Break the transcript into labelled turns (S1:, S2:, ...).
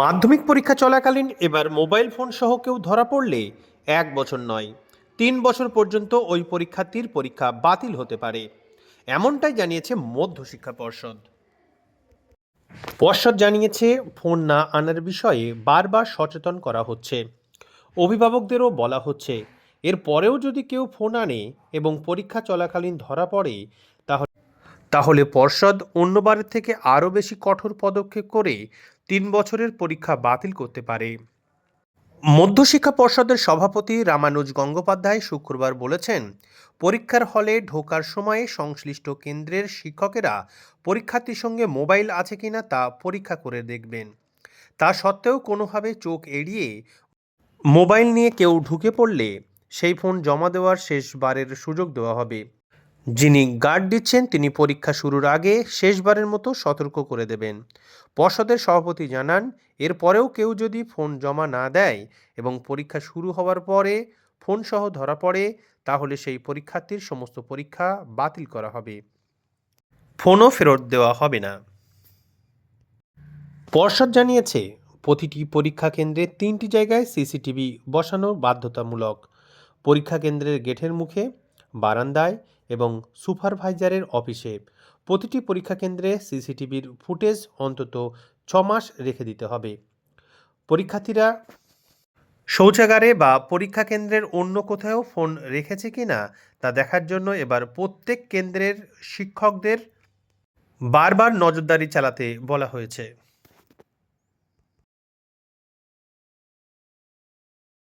S1: মাধ্যমিক পরীক্ষা চলাকালীন এবার মোবাইল ফোন সহ কেউ ধরা পড়লে এক বছর নয়, তিন বছর পর্যন্ত ওই পরীক্ষার্থীর পরীক্ষা বাতিল হতে পারে, এমনটাই জানিয়েছে মধ্যশিক্ষা পর্ষদ। পর্ষদ জানিয়েছে, ফোন না আনার বিষয়ে বারবার সচেতন করা হচ্ছে। অভিভাবকদেরও বলা হচ্ছে এর পরেও যদি কেউ ফোন আনে এবং পরীক্ষা চলাকালীন ধরা পড়ে, তাহলে তাহলে পর্ষদ অন্যবারের থেকে আরও বেশি কঠোর পদক্ষেপ করে তিন বছরের পরীক্ষা বাতিল করতে পারে। মধ্যশিক্ষা পর্ষদের সভাপতি রামানুজ গঙ্গোপাধ্যায় শুক্রবার বলেছেন, পরীক্ষার হলে ঢোকার সময়ে সংশ্লিষ্ট কেন্দ্রের শিক্ষকেরা পরীক্ষার্থীর সঙ্গে মোবাইল আছে কিনা তা পরীক্ষা করে দেখবেন। তা সত্ত্বেও কোনোভাবে চোখ এড়িয়ে মোবাইল নিয়ে কেউ ঢুকে পড়লে সেই ফোন জমা দেওয়ার শেষবারের সুযোগ দেওয়া হবে। যিনি গার্ড দিচ্ছেন, তিনি পরীক্ষা শুরুর আগে শেষবারের মতো সতর্ক করে দেবেন। পর্ষদের সভাপতি জানান, এরপরেও কেউ যদি ফোন জমা না দেয় এবং পরীক্ষা শুরু হওয়ার পরে ফোন সহ ধরা পড়ে, তাহলে সেই পরীক্ষার্থীর সমস্ত পরীক্ষা বাতিল করা হবে। ফোনও ফেরত দেওয়া হবে না। পর্ষদ জানিয়েছে, প্রতিটি পরীক্ষা কেন্দ্রে তিনটি জায়গায় সিসিটিভি বসানো বাধ্যতামূলক। পরীক্ষা কেন্দ্রের গেটের মুখে, বারান্দায় এবং সুপারভাইজারের অফিসে। প্রতিটি পরীক্ষা কেন্দ্রে সিসিটিভির ফুটেজ অন্তত ছ মাস রেখে দিতে হবে। পরীক্ষার্থীরা শৌচাগারে বা পরীক্ষা কেন্দ্রের অন্য কোথাও ফোন রেখেছে কিনা তা দেখার জন্য এবার প্রত্যেক কেন্দ্রের শিক্ষকদের বারবার নজরদারি চালাতে বলা হয়েছে।